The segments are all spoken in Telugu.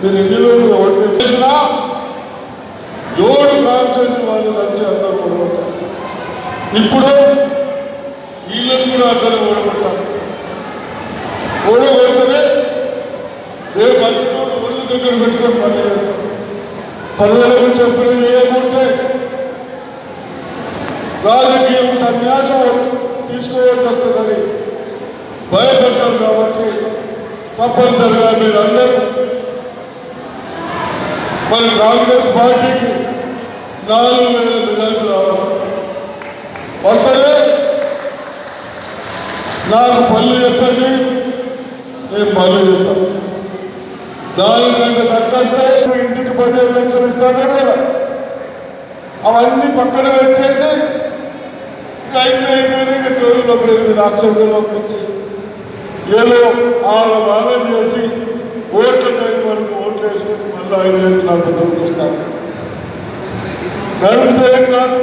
మీరు ఎన్ని ఓటు చేసినా ఏడు కాన్స్టిట్యూన్సీ వాళ్ళు నచ్చి అందరూ ఓడగొట్టారు ఇప్పుడు వీళ్ళని కూడా అక్కడ ఓడగొట్టారు ఓడగొడితేనే ఏ మంచినోడు ఒళ్ళు దగ్గర పెట్టుకొని పని పల్లెలకు చెప్పిన ఏముంటే రాజకీయం సన్యాసం తీసుకోవాల్సి వస్తుందని భయపడ్డారు కాబట్టి తప్పనిసరిగా మీరందరూ మరి కాంగ్రెస్ పార్టీకి నాలుగు వేల రిజల్ట్ రావాలి. వస్తేనే నాకు పనులు చెప్పండి నేను పనులు చేస్తాను. దానికంటే తగ్గస్తే ఇంటికి పదిహేను లక్షలు ఇస్తానే కదా. అవన్నీ పక్కన పెట్టేసి ఇంకా ఐదు అయిపోయిన ఇంకా రోజుల్లో పేరు వచ్చి ఏదో ఆరు భాగం చేసి ఓట్ల ఓట్లు వేసుకుని మళ్ళీ ఐదు వేలు నలభై తొమ్మిది కాదు.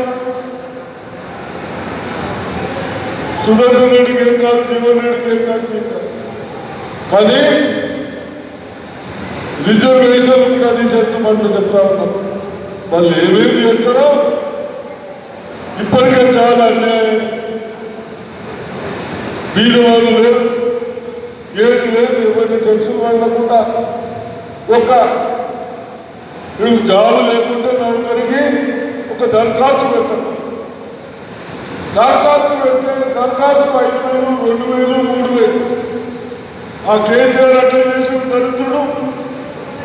సుదర్శన్ రెడ్డికి ఏం కాదు జీవన్ రెడ్డికి ఏం కాదు కానీ రిజర్వేషన్ కూడా తీసేస్తామంటూ చెప్తా ఉన్నాం. వాళ్ళు ఏమేమి చేస్తారో ఇప్పటికే చాలా అన్యాయం వీధి వాళ్ళు లేరు. ఏది లేదు ఎవరిని తెలుసు వాళ్ళకుండా ఒక నువ్వు జాబ్ లేకుంటే నౌకరికి ఒక దరఖాస్తు పెడతాం దరఖాస్తు పెడితే దరఖాస్తు ఐదు వేలు రెండు వేలు మూడు వేలు ఆ కేసీఆర్ అట్లా చేసిన దరిద్రుడు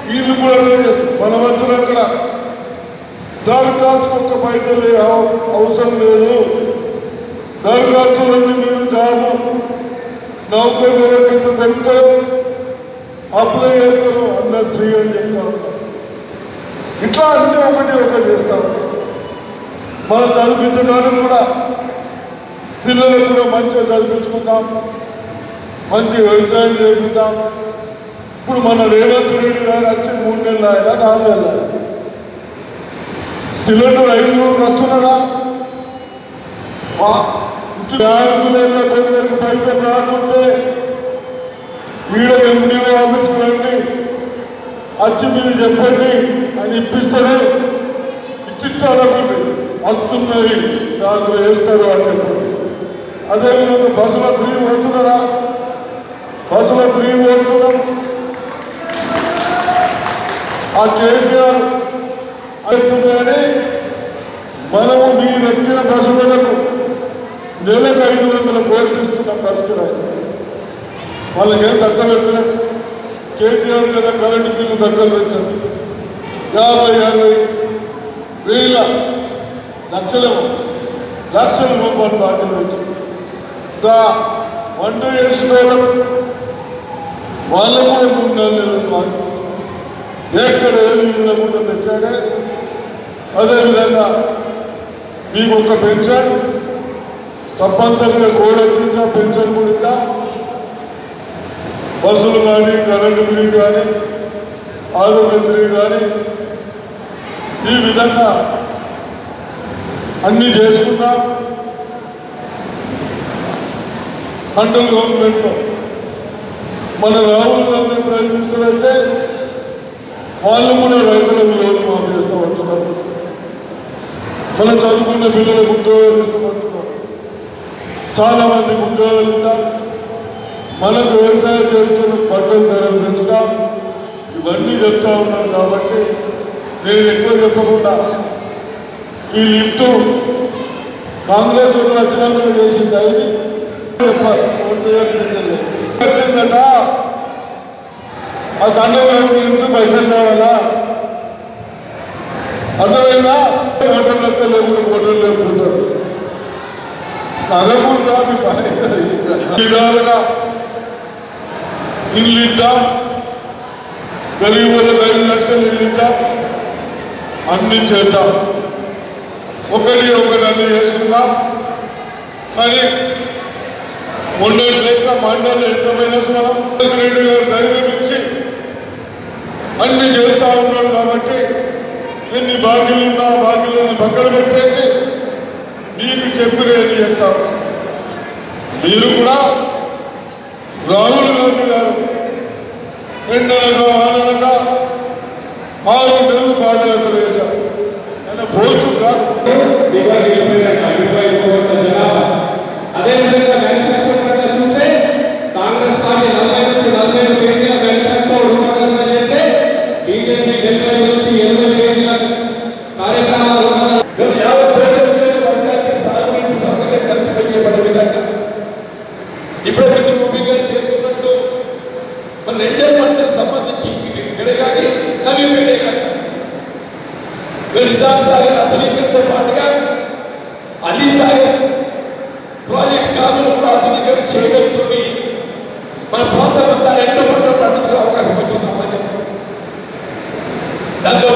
వీళ్ళు కూడా అట్లా చేస్తారు. మనం వచ్చిన అక్కడ దరఖాస్తు ఒక్క పైసలు అవసరం లేదు. దరఖాస్తులన్నీ మీరు జాబు నౌకరీ ఎవరికైతే దొరుకుతారో. అప్లై చేస్తారు. అందరు ఫ్రీ అని చెప్తారు. ఇట్లా అన్నీ ఒకటి ఒకటి చేస్తాం. ఉంటారు మనం చదివించడానికి కూడా పిల్లలకు కూడా మంచిగా చదివించుకుందాం. మంచి వ్యవసాయం చేసుకుందాం ఇప్పుడు మన రేవంత్ రెడ్డి గారు వచ్చి మూడు నెలలు ఆయన నాలుగు నెలలు ఆయన. సిలిండర్ ఐదు రోజులు వస్తున్నారా బ్యాంకులలో కొందరికి పైసలు రాకుంటే వీడ ఎండిఓ ఆఫీస్కి రండి. వచ్చి మీరు చెప్పండి. అని ఇప్పిస్తారు ఇచ్చిట్టు వస్తున్నాయి. దాంట్లో వేస్తారు అని చెప్పండి అదేవిధంగా బస్సులో ఫ్రీ పోతున్నారా? బస్సులో ఫ్రీ పోతున్నాం. ఆ కేసీఆర్ అవుతుందని మనము మీరు ఎక్కిన బస్సులకు నెలకు ఐదు వందల కోట్లు ఇస్తున్నాం వాళ్ళకి ఏం తక్కువ పెట్టలే కేసీఆర్ కదా కరెంటు బిల్లు తక్కువ పెట్టండి యాభై అరవై వేల లక్షల లక్షల రూపాయలు బాధ్యత పెట్టారు ఇంకా వంట చేసిన వాళ్ళకు కూడా మూడు నెలలు బాధ్యత ఎక్కడ ఏది ఇవ్వకుండా తెచ్చాడే అదేవిధంగా మీకు ఒక పెన్షన్ తప్పనిసరిగా గోడ వచ్చిందా పెన్షన్ కూడా బస్సులు కానీ కరెంటు బిల్లు కానీ ఆరోగ్యశ్రీ కానీ ఈ విధంగా అన్నీ చేసుకుందాం. సెంట్రల్ గవర్నమెంట్లో మన రాహుల్ గాంధీ ప్రైమ్ మినిస్టర్ అయితే వాళ్ళు కూడా రైతులకు లోన్ మాఫీ వస్తున్నారు. మనం చదువుకున్న పిల్లలకు ఉద్యోగాలు ఇస్తామంటున్నారు చాలా మందికి ఉద్యోగాలు ఇద్దాం మనకు వ్యవసాయం చేస్తున్న పంటల ధర పెంచుతాం. ఇవన్నీ చెప్తా ఉన్నాం కాబట్టి నేను ఎక్కువ చెప్పకుండా ఈ లిఫ్ట్ కాంగ్రెస్ వాళ్ళు వచ్చినప్పుడు చేసింది అది వచ్చిందట. ఆ సండే లిఫ్ట్ పైసలు కావాలా? అర్థమైందా? ఓటర్లు వస్తే లేకుండా ఓటర్లు లేకుంటారు అదకుండా మీ పని అవుతుంది. విధాలుగా ఇల్లు ఇద్దాం. గరీబ్ వాళ్ళకి ఐదు లక్షలు ఇల్లు ఇద్దాం. అన్ని చేద్దాం ఒకరి ఒకటి అన్ని చేసుకుందాం కానీ మొండలి లెక్క మండలి ఎంతమైనా మనం రెడ్డి గారు ధైర్యం ఇచ్చి అన్ని చేస్తా ఉన్నాడు కాబట్టి ఎన్ని బాకీలు ఉన్నా బాకీలను పక్కన పెట్టేసి మీకు చెప్పినది చేస్తాం. మీరు కూడా రాహుల్ గాంధీ గారు ఎండనగా నిజాం సాగర్ ఆధునీకరణతో పాటుగా అలీ సాగర్ ప్రాజెక్ట్ కాలను కూడా ఆధునీకరణ చేయగలుగుతుంది మన ప్రాంతం అంతా రెండు పంటలు పండుగ అవకాశం వచ్చిందామని దాంతో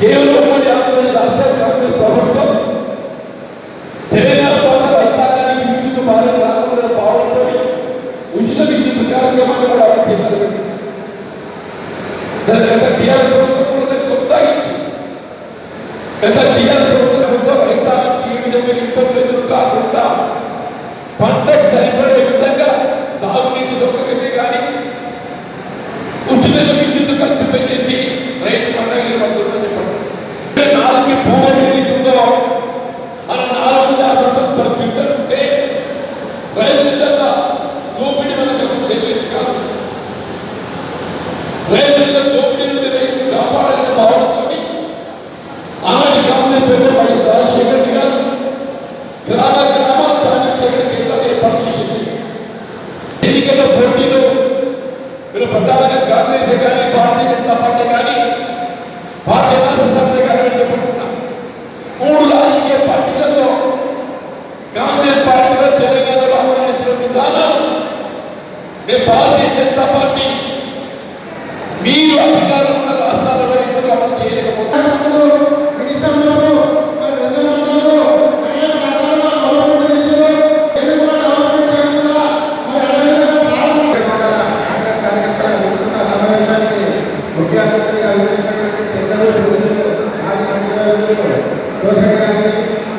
కేవలం ఉమ్మడి ఆంధ్రప్రదేశ్ రాష్ట్ర కాంగ్రెస్ ప్రభుత్వం తెలంగాణ ప్రాంత రైతాంగానికి విద్యుత్ భారం కాకుండా భావనతో ఉచిత విద్యుత్ కార్యక్రమాన్ని కూడా అమలు చేయాలని పెట్టి దాని గత టీఆర్ఎస్ ప్రభుత్వం కూడా దాన్ని కొనసాగించి గత టీఆర్ఎస్ ప్రభుత్వం రైతాంగానికి ఏ విధంగా ఇబ్బందులు ఎదురు కాకుండా పంటకు ఎన్నికల పోటీలో మీరు ప్రధానంగా కాంగ్రెస్ కానీ భారతీయ జనతా పార్టీ కానీ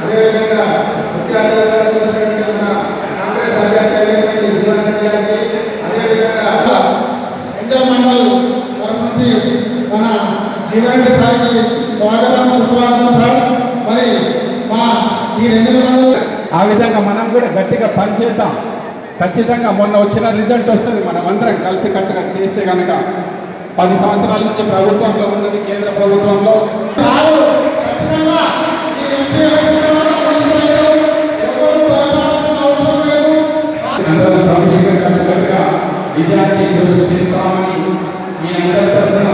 అదేవిధంగా ముఖ్య అతిథిగా విచ్చేసినటువంటి మన కాంగ్రెస్ అభ్యర్థి అయినటువంటి జీవన్ రెడ్డి గారికి, అదేవిధంగా మండల్ మన జీవన్ రెడ్డి సార్కి స్వాగతం సుస్వాగతం సార్. మరి మా ఈ రెండు మండలు ఆ విధంగా మనం కూడా గట్టిగా పనిచేద్దాం ఖచ్చితంగా మొన్న వచ్చిన రిజల్ట్ వస్తుంది. మనం అందరం కలిసి కట్టుగా చేస్తే కనుక పది సంవత్సరాల నుంచి ప్రభుత్వంలో ఉన్నది కేంద్ర ప్రభుత్వంలో. విద్యార్థి దృష్టి చేస్తామని మీ అందరి తరఫున